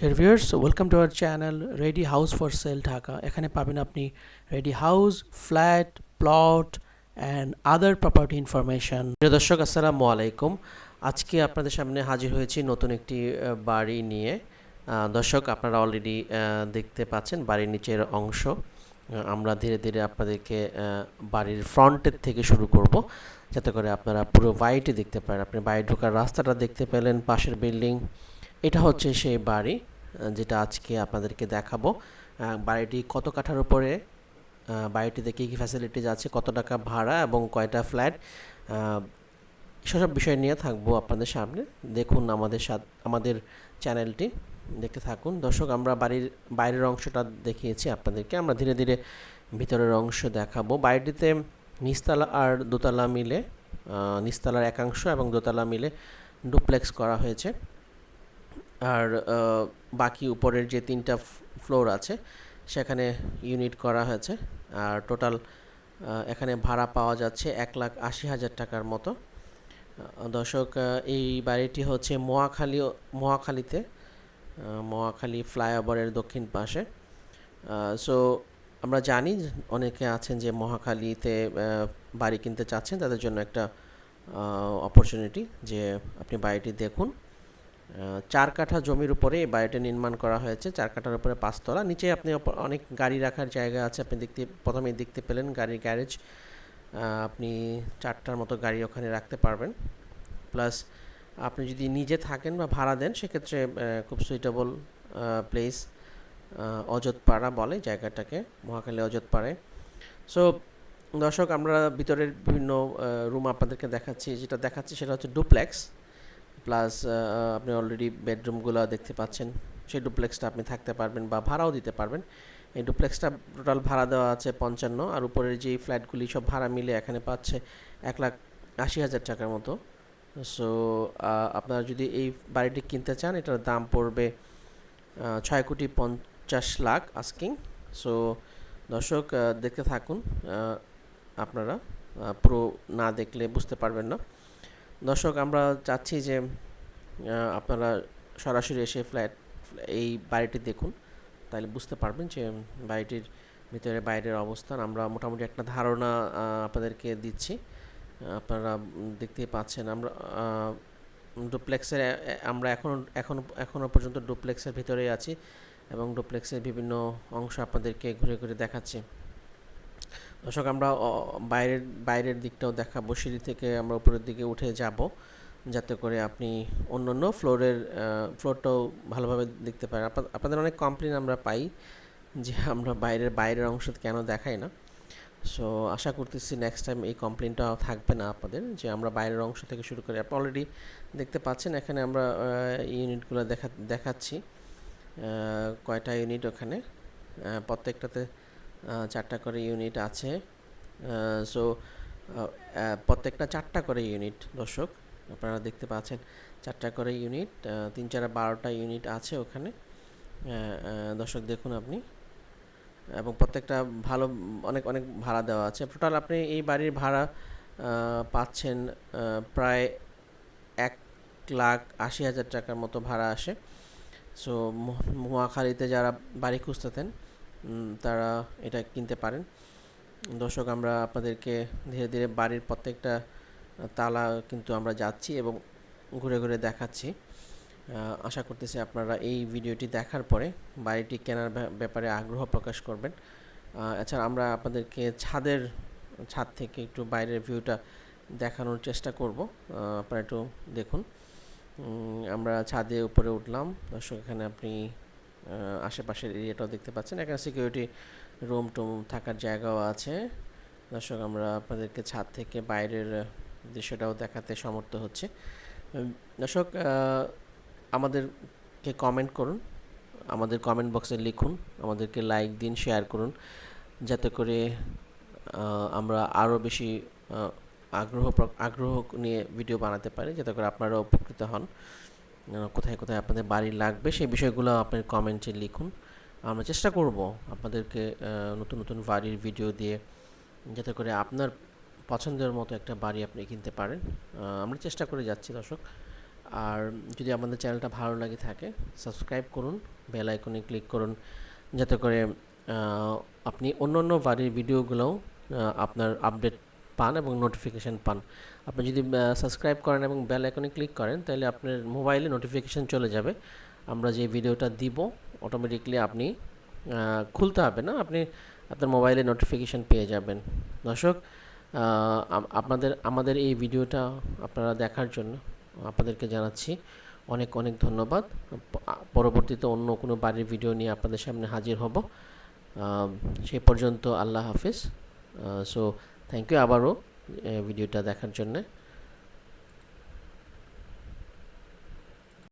Dear viewers welcome to our channel ready house for sale Dhaka এখানে পাবেন আপনি ready house flat plot and other property information দর্শক, আসসালামু আলাইকুম। আজকে আপনাদের সামনে হাজির হয়েছি নতুন একটি বাড়ি নিয়ে। দর্শক, আপনারা অলরেডি দেখতে পাচ্ছেন বাড়ির নিচের অংশ। আমরা ধীরে ধীরে আপনাদেরকে বাড়ির ফ্রন্টের থেকে শুরু করব, যাতে করে আপনারা পুরো বাড়িটি দেখতে পারেন। আপনি বাড়ি ঢোকার রাস্তাটা দেখতে পেলেন, পাশের বিল্ডিং এটা হচ্ছে সেই বাড়ি যেটা আজকে আপনাদেরকে দেখাবো। বাড়িটি কত কাঠার উপরে? বাড়িটিতে কী কী ফ্যাসিলিটিজ আছে? কত টাকা ভাড়া এবং কয়টা ফ্ল্যাট সেসব বিষয় নিয়ে থাকব আপনাদের সামনে। দেখুন আমাদের সাথ আমাদের চ্যানেলটি দেখতে থাকুন। দর্শক আমরা বাড়ির বাইরের অংশটা দেখিয়েছি আপনাদেরকে। আমরা ধীরে ধীরে ভিতরের অংশ দেখাবো। বাড়িটিতে নিচতলা আর দোতলা মিলে আহ, নিচতলার একাংশ এবং দোতলা মিলে ডুপ্লেক্স করা হয়েছে। আর বাকি উপরের যে তিনটা ফ্লোর আছে, সেখানে ইউনিট করা হয়েছে। আর টোটাল এখানে ভাড়া পাওয়া যাচ্ছে এক লাখ আশি হাজার টাকার মতো। দর্শক এই বাড়িটি হচ্ছে মোয়াখালী মোয়াখালীতে মোয়াখালী ফ্লাইওভারের দক্ষিণ পাশে। সো আমরা জানি অনেকে আছেন যে মহাখালীতে বাড়ি কিনতে চাচ্ছেন, তাদের জন্য একটা অপরচুনিটি যে আপনি বাড়িটি দেখুন। চার কাঠা জমির উপরে এই বাড়িটা নির্মাণ করা হয়েছে। চার কাঠার উপরে পাঁচতলা। নিচে আপনি অনেক গাড়ি রাখার জায়গা আছে। আপনি দেখতে, প্রথমেই দেখতে পেলেন গাড়ির গ্যারেজ। আপনি চারটার মতো গাড়ি ওখানে রাখতে পারবেন। প্লাস আপনি যদি নিজে থাকেন বা ভাড়া দেন, সেক্ষেত্রে খুব সুইটেবল প্লেস অযোধ্যপাড়া বলে জায়গাটাকে, মহাখালী অযোধ্যপাড়ায়। সো দর্শক, আমরা ভিতরের বিভিন্ন রুম আপনাদেরকে দেখাচ্ছি। যেটা দেখাচ্ছি সেটা হচ্ছে ডুপ্লেক্স প্লাস আপনি অলরেডি বেডরুমগুলো দেখতে পাচ্ছেন। সেই ডুপ্লেক্সটা আপনি থাকতে পারবেন বা ভাড়াও দিতে পারবেন। এই ডুপ্লেক্সটা টোটাল ভাড়া দেওয়া আছে পঞ্চান্ন, আর উপরের যে ফ্ল্যাটগুলি সব ভাড়া মিলে এখানে পাচ্ছে এক লাখ আশি হাজার টাকার মতো। সো আপনারা যদি এই বাড়িটি কিনতে চান, এটার দাম পড়বে ছয় কোটি পঞ্চাশ লাখ আস্কিং সো দর্শক দেখতে থাকুন আপনারা পুরো না দেখলে বুঝতে পারবেন না। দর্শক, আমরা চাচ্ছি যে আপনারা সরাসরি এসে ফ্ল্যাট, এই বাড়িটি দেখুন। তাহলে বুঝতে পারবেন যে, বাড়িটির ভিতরে বাইরের অবস্থান। আমরা মোটামুটি একটা ধারণা আপনাদেরকে দিচ্ছি। আপনারা দেখতেই পাচ্ছেন, আমরা ডুপ্লেক্সের আমরা এখন এখন এখনও পর্যন্ত ডুপ্লেক্সের ভিতরেই আছি এবং ডুপ্লেক্সের বিভিন্ন অংশ আপনাদেরকে ঘুরে ঘুরে দেখাচ্ছি। দর্শক, আমরা বাইরের বাইরের দিকটাও দেখাবো। সিঁড়ি থেকে আমরা উপরের দিকে উঠে যাব, যাতে করে আপনি অন্য অন্য ফ্লোরের ফ্লোরটাও ভালোভাবে দেখতে পারেন। আপনা- আপনাদের অনেক কমপ্লেন আমরা পাই যে আমরা বাইরের বাইরের অংশ কেন দেখাই না। সো, আশা করতেছি নেক্সট টাইম এই কমপ্লেনটা থাকবে না আপনাদের, যে আমরা বাইরের অংশ থেকে শুরু করি। আপনি অলরেডি দেখতে পাচ্ছেন, এখানে আমরা ইউনিটগুলো দেখা, দেখাচ্ছি। কয়টা ইউনিট ওখানে? প্রত্যেকটাতে চারটা করে ইউনিট আছে। সো প্রত্যেকটা চারটা করে ইউনিট দর্শক আপনারা দেখতে পাচ্ছেন চারটা করে ইউনিট তিন চার বারোটা ইউনিট আছে ওখানে। দর্শক দেখুন আপনি। এবং প্রত্যেকটা ভালো অনেক অনেক ভাড়া দেওয়া আছে। টোটাল আপনি এই বাড়ির ভাড়া পাচ্ছেন প্রায় এক লাখ আশি হাজার টাকার মতো ভাড়া আসে। সো মহাখালীতে যারা বাড়ি খুঁজতেছেন উম, তারা এটা কিনতে পারেন। দর্শক, আমরা আপনাদেরকে ধীরে ধীরে বাড়ির প্রত্যেকটা তালা কিন্তু আমরা যাচ্ছি এবং ঘুরে ঘুরে দেখাচ্ছি। আশা করতেছি আপনারা এই ভিডিওটি দেখার পরে বাড়িটি কেনার ব্যাপ- ব্যাপারে আগ্রহ প্রকাশ করবেন। এছাড়া আমরা আপনাদেরকে ছাদের, ছাদ থেকে একটু বাইরের ভিউটা দেখানোর চেষ্টা করব। আপনারা একটু দেখুন। আমরা ছাদে উপরে উঠলাম। দর্শক, এখানে আপনি আশেপাশের এরিয়াটাও দেখতে পাচ্ছেন। এখানে সিকিউরিটি রুম টুম থাকার জায়গাও আছে। দর্শক, আমরা আপনাদেরকে ছাদ থেকে বাইরের দৃশ্যটাও দেখাতে সমর্থ হচ্ছে। দর্শক আমাদেরকে কমেন্ট করুন। আমাদের কমেন্ট বক্সে লিখুন। আমাদেরকে লাইক দিন শেয়ার করুন। যাতে করে আমরা আরও বেশি আগ্রহ আগ্রহ নিয়ে ভিডিও বানাতে পারি, যাতে করে আপনারা উপকৃত হন। কোথায় কোথায় আপনাদের বাড়ি লাগবে, সেই বিষয়গুলো আপনার কমেন্টে লিখুন। আমরা চেষ্টা করব আপনাদেরকে নতুন নতুন বাড়ির ভিডিও দিয়ে যাতে করে আপনার পছন্দের মতো একটা বাড়ি আপনি কিনতে পারেন। আমরা চেষ্টা করে যাচ্ছি দর্শক। আর যদি আমাদের চ্যানেলটা ভালো লাগে থাকে সাবস্ক্রাইব করুন বেল আইকনে ক্লিক করুন, যাতে করে আপনি অন্য অন্য বাড়ির ভিডিওগুলোও আপনার আপডেট পান এবং নোটিফিকেশান পান। আপনি যদি সাবস্ক্রাইব করেন এবং বেল আইকনে ক্লিক করেন, তাহলে আপনার মোবাইলে নোটিফিকেশান চলে যাবে। আমরা যে ভিডিওটা দিব অটোমেটিকলি আপনি খুলতে হবে না, আপনি আপনার মোবাইলে নোটিফিকেশান পেয়ে যাবেন। দর্শক আপনাদের, আমাদের এই ভিডিওটা আপনারা দেখার জন্য আপনাদেরকে জানাচ্ছি অনেক অনেক ধন্যবাদ। পরবর্তীতে অন্য কোনো বাড়ির ভিডিও নিয়ে আপনাদের সামনে হাজির হব। সেই পর্যন্ত আল্লাহ হাফিজ। সো থ্যাংক ইউ আবারও ভিডিওটা দেখার জন্যে।